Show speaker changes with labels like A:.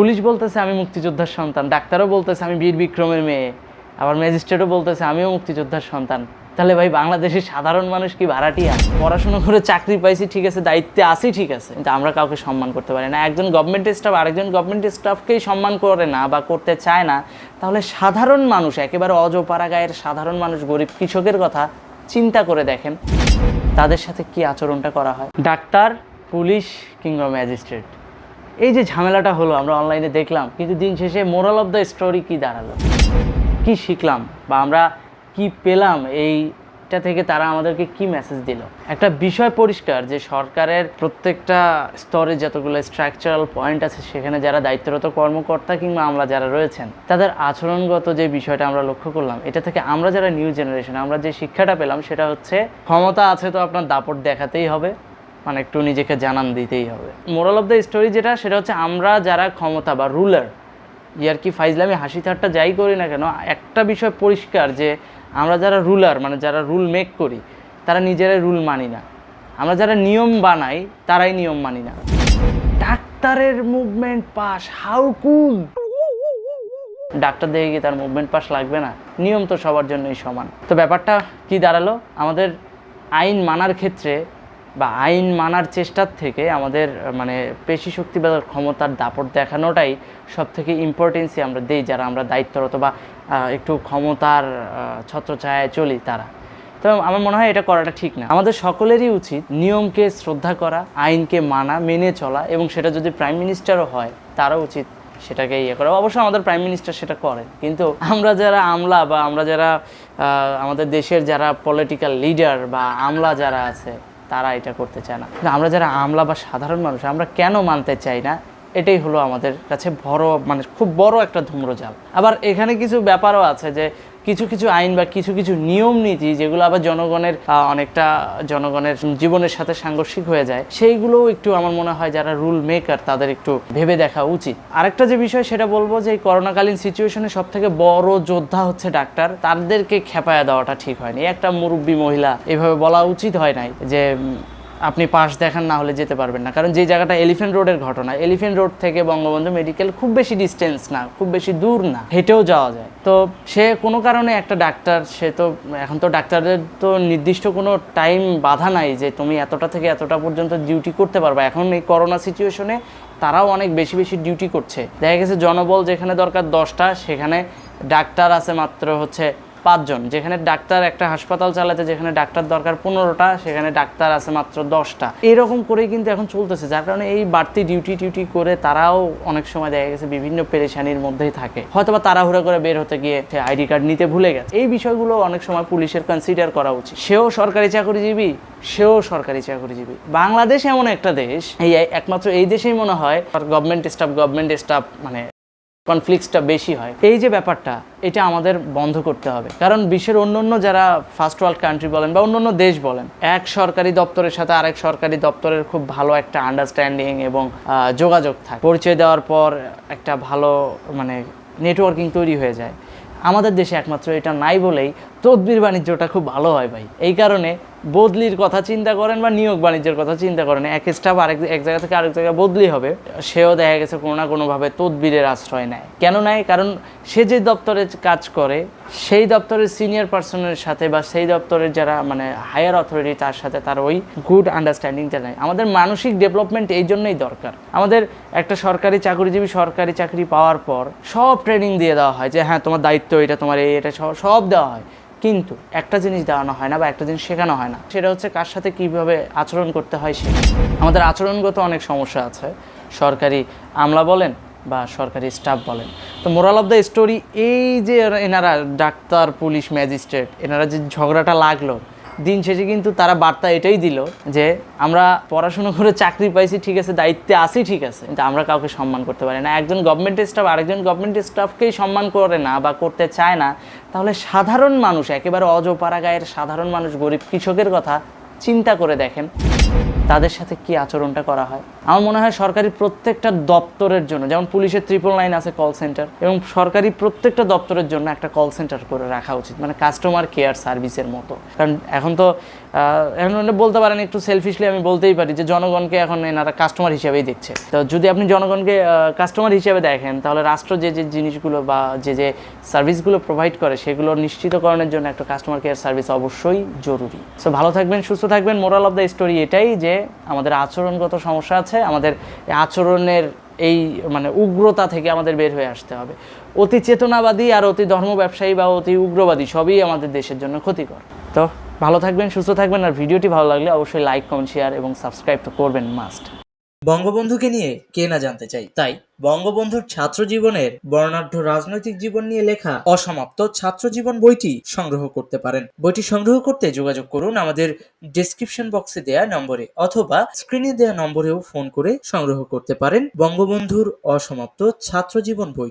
A: Police বলতেছে আমি মুক্তিযোদ্ধার সন্তান, ডাক্তারও বলতেছে আমি বীর বিক্রমের মেয়ে, আবার ম্যাজিস্ট্রেটও বলতেছে আমিও মুক্তিযোদ্ধার সন্তান। তাহলে ভাই বাংলাদেশের সাধারণ মানুষ কি ভাড়াটিয়া? পড়াশোনা করে চাকরি পাইছি, ঠিক আছে, দায়িত্বে আসি ঠিক আছে, কিন্তু আমরা কাউকে সম্মান করতে পারি না। একজন গভর্নমেন্ট স্টাফ আরেকজন গভর্নমেন্ট স্টাফকেই সম্মান করে না বা করতে চায় না, তাহলে সাধারণ মানুষ, একেবারে অজপাড়া গায়ের সাধারণ মানুষ, গরিব কৃষকের কথা চিন্তা করে দেখেন, তাদের সাথে কি আচরণটা করা হয়? ডাক্তার, পুলিশ কিংবা ম্যাজিস্ট্রেট? এই যে ঝামেলাটা হলো, আমরা অনলাইনে দেখলাম, কিন্তু দিন শেষে মোরাল অফ দ্য স্টোরি কী দাঁড়াল? কি শিখলাম? বা আমরা কি পেলাম? এইটা থেকে তারা আমাদেরকে কি মেসেজ দিল? একটা বিষয় পরিষ্কার যে সরকারের প্রত্যেকটা স্তরে যতগুলো স্ট্রাকচারাল পয়েন্ট আছে, সেখানে যারা দায়িত্বরত কর্মকর্তা কিংবা আমরা যারা রয়েছেন, তাদের আচরণগত যে বিষয়টা আমরা লক্ষ্য করলাম, এটা থেকে আমরা যারা নিউ জেনারেশন আমরা যে শিক্ষাটা পেলাম, সেটা হচ্ছে ক্ষমতা আছে তো আপনার দাপট দেখাতেই হবে। মানে একটু নিজেকে জানান দিতেই হবে। মোরাল অফ দ্য স্টোরি যেটা, সেটা হচ্ছে আমরা যারা ক্ষমতা বা রুলার ইয়ার কি ফাইজলামি, হাসি ঠাট্টা যাই করি না কেন, একটা বিষয় পরিষ্কার যে আমরা যারা রুলার মানে যারা রুল মেক করি, তারা নিজেরাই রুল মানি না। আমরা যারা নিয়ম বানাই, তারাই নিয়ম মানি না। ডাক্তারের movement pass how cool doctor দেখে কি তার মুভমেন্ট পাস লাগবে না? নিয়ম তো সবার জন্যই সমান। তো ব্যাপারটা কি দাঁড়াল? আমাদের আইন মানার ক্ষেত্রে বা আইন মানার চেষ্টার থেকে আমাদের মানে পেশি শক্তি বা ক্ষমতার দাপট দেখানোটাই সব থেকে ইম্পর্টেন্সি আমরা দেই যারা আমরা দায়িত্বরত বা একটু ক্ষমতার ছত্রছায়ায় চলি তারা। তো আমার মনে হয় এটা করাটা ঠিক না। আমাদের সকলেরই উচিত নিয়মকে শ্রদ্ধা করা, আইনকে মানা, মেনে চলা এবং সেটা যদি প্রাইম মিনিস্টারও হয়, তারও উচিত সেটাকে ইয়ে করা। অবশ্য আমাদের প্রাইম মিনিস্টার সেটা করেন। কিন্তু আমরা যারা আমলা বা আমরা যারা আমাদের দেশের যারা পলিটিক্যাল লিডার বা আমলা যারা আছে তারা এটা করতে চায় না। আমরা যারা আমলা বা সাধারণ মানুষ, আমরা কেন মানতে চাই না? এটাই হলো আমাদের কাছে বড় মানে খুব বড় একটা ধূম্রজাল। আবার এখানে কিছু ব্যাপারও আছে যে কিছু কিছু আইন বা কিছু কিছু নিয়ম নীতি যেগুলো আবার জনগণের অনেকটা জনগণের জীবনের সাথে সাংঘর্ষিক হয়ে যায়, সেইগুলোও একটু আমার মনে হয় যারা রুল মেকার তাদের একটু ভেবে দেখা উচিত। আরেকটা যে বিষয় সেটা বলব যে, এই করোনাকালীন সিচুয়েশনে সব থেকে বড় যোদ্ধা হচ্ছে ডাক্তার, তাদেরকে খেপায়া দেওয়াটা ঠিক হয়নি। একটা মুরব্বী মহিলা এভাবে বলা উচিত হয় নাই যে আপনি পাশ দেখান, না হলে যেতে পারবেন না। কারণ যে জায়গাটা এলিফেন্ট রোডের ঘটনা এলিফেন্ট রোড থেকে বঙ্গবন্ধু মেডিকেল খুব বেশি ডিস্টেন্স না, খুব বেশি দূর না, হেঁটেও যাওয়া যায়। তো সে কোনো কারণে একটা ডাক্তার, সে তো এখন তো ডাক্তারদের তো নির্দিষ্ট কোনো টাইম বাধা নাই যে তুমি এতটা থেকে এতটা পর্যন্ত ডিউটি করতে পারবা। এখন এই করোনা সিচুয়েশনে তারাও অনেক বেশি বেশি ডিউটি করছে। দেখা গেছে জনবল যেখানে দরকার দশটা, সেখানে ডাক্তার আছে মাত্র হচ্ছে পাঁচজন, যেখানে ডাক্তার একটা হাসপাতাল চালাতে যেখানে ডাক্তার দরকার পনেরোটা, সেখানে ডাক্তার আছে মাত্র দশটা। এরকম করেই কিন্তু এখন চলতেছে, যার কারণে এই বাড়তি ডিউটি টিউটি করে তারাও অনেক সময় দেখা গেছে বিভিন্ন পেরেশানির মধ্যেই থাকে। হয়তো বা তাড়াহুড়া করে বের হতে গিয়ে আইডি কার্ড নিতে ভুলে গেছে। এই বিষয়গুলো অনেক সময় পুলিশের কনসিডার করা উচিত। সেও সরকারি চাকরিজীবী, সেও সরকারি চাকরিজীবী। বাংলাদেশ এমন একটা দেশ, এই একমাত্র এই দেশেই মনে হয় গভর্নমেন্ট স্টাফ গভর্নমেন্ট স্টাফ মানে কনফ্লিক্টসটা বেশি হয়। এই যে ব্যাপারটা, এটা আমাদের বন্ধ করতে হবে। কারণ বিশ্বের অন্য অন্য যারা ফার্স্ট ওয়ার্ল্ড কান্ট্রি বলেন বা অন্য অন্য দেশ বলেন, এক সরকারি দপ্তরের সাথে আরেক সরকারি দপ্তরের খুব ভালো একটা আন্ডারস্ট্যান্ডিং এবং যোগাযোগ থাকে। পরিচয় দেওয়ার পর একটা ভালো মানে নেটওয়ার্কিং তৈরি হয়ে যায়। আমাদের দেশে একমাত্র এটা নাই বলেই তদবির বাণিজ্যটা খুব ভালো হয় ভাই। এই কারণে বদলির কথা চিন্তা করেন বা নিয়োগ বাণিজ্যের কথা চিন্তা করেন, এক স্টাফ আরেক এক জায়গা থেকে আরেক জায়গায় বদলি হবে, সেও দেখা গেছে কোনো না কোনোভাবে তদবিরের আশ্রয় নেয়। কেন নেয়? কারণ সে যে দপ্তরে কাজ করে, সেই দপ্তরের সিনিয়র পার্সনের সাথে বা সেই দপ্তরের যারা মানে হায়ার অথরিটি তার সাথে তার ওই গুড আন্ডারস্ট্যান্ডিংটা নেয়। আমাদের মানসিক ডেভেলপমেন্ট এই জন্যই দরকার। আমাদের একটা সরকারি চাকরিজীবী সরকারি চাকরি পাওয়ার পর সব ট্রেনিং দিয়ে দেওয়া হয় যে হ্যাঁ তোমার দায়িত্ব এটা, তোমার এই, এটা সব- সব দেওয়া হয়। কিন্তু একটা জিনিস দেওয়ানো হয় না বা একটা জিনিস শেখানো হয় না। সেটা হচ্ছে কার সাথে কীভাবে আচরণ করতে হয় সে। আমাদের আচরণগত অনেক সমস্যা আছে। সরকারি আমলা বলেন বা সরকারি স্টাফ বলেন। তো মোরাল অফ দ্য স্টোরি এই যে এনারা ডাক্তার, পুলিশ, ম্যাজিস্ট্রেট, এনারা যে ঝগড়াটা লাগল দিন শেষে কিন্তু তারা বার্তা এটাই দিল যে আমরা পড়াশোনা করে চাকরি পাইছি, ঠিক আছে, দায়িত্বে আসি ঠিক আছে। কিন্তু আমরা কাউকে সম্মান করতে পারি না। একজন গভর্নমেন্ট স্টাফ আরেকজন গভর্নমেন্ট স্টাফকেই সম্মান করে না বা করতে চায় না, তাহলে সাধারণ মানুষ, একেবারে অজপাড়া গায়ের সাধারণ মানুষ, গরিব কৃষকের কথা চিন্তা করে দেখেন। তাদের সাথে কি আচরণটা করা হয়? আমার মনে হয় সরকারি প্রত্যেকটা দপ্তরের জন্য, যেমন পুলিশের ট্রিপল লাইন আছে কল সেন্টার এবং সরকারি প্রত্যেকটা দপ্তরের জন্য একটা কল সেন্টার করে রাখা উচিত মানে কাস্টমার কেয়ার সার্ভিসের মতো। কারণ এখন তো এখন বলতে পারেন একটু সেলফিশলি আমি বলতেই পারি যে জনগণকে এখন এনারা কাস্টমার হিসেবেই দেখছে। তো যদি আপনি জনগণকে কাস্টমার হিসেবে দেখেন, তাহলে রাষ্ট্র যে যে জিনিসগুলো বা যে যে সার্ভিসগুলো প্রোভাইড করে, সেগুলো নিশ্চিতকরণের জন্য একটা কাস্টমার কেয়ার সার্ভিস অবশ্যই জরুরি। সো ভালো থাকবেন, সুস্থ থাকবেন মোরাল অফ দ্য স্টোরি এটাই যে আমাদের আচরণগত সমস্যা আছে, আমাদের আচরণের এই মানে উগ্রতা থেকে আমাদের বের হয়ে আসতে হবে। অতি চেতনাবাদী আর অতি ধর্ম ব্যবসায়ী বা অতি উগ্রবাদী সবই আমাদের দেশের জন্য ক্ষতিকর। তো ভালো থাকবেন, সুস্থ থাকবেন, আর ভিডিওটি ভালো লাগলে অবশ্যই লাইক কমেন্ট শেয়ার এবং সাবস্ক্রাইব তো করবেন মাস্ট
B: বঙ্গবন্ধুকে নিয়ে কে না জানতে চাই। তাই বঙ্গবন্ধুর ছাত্র জীবনের বর্ণাঢ্য রাজনৈতিক জীবন নিয়ে লেখা অসমাপ্ত ছাত্র জীবন বইটি সংগ্রহ করতে পারেন। বইটি সংগ্রহ করতে যোগাযোগ করুন আমাদের ডিসক্রিপশন বক্সে দেয়া নম্বরে অথবা স্ক্রিনে দেয়া নম্বরেও ফোন করে সংগ্রহ করতে পারেন বঙ্গবন্ধুর অসমাপ্ত ছাত্র জীবন বই।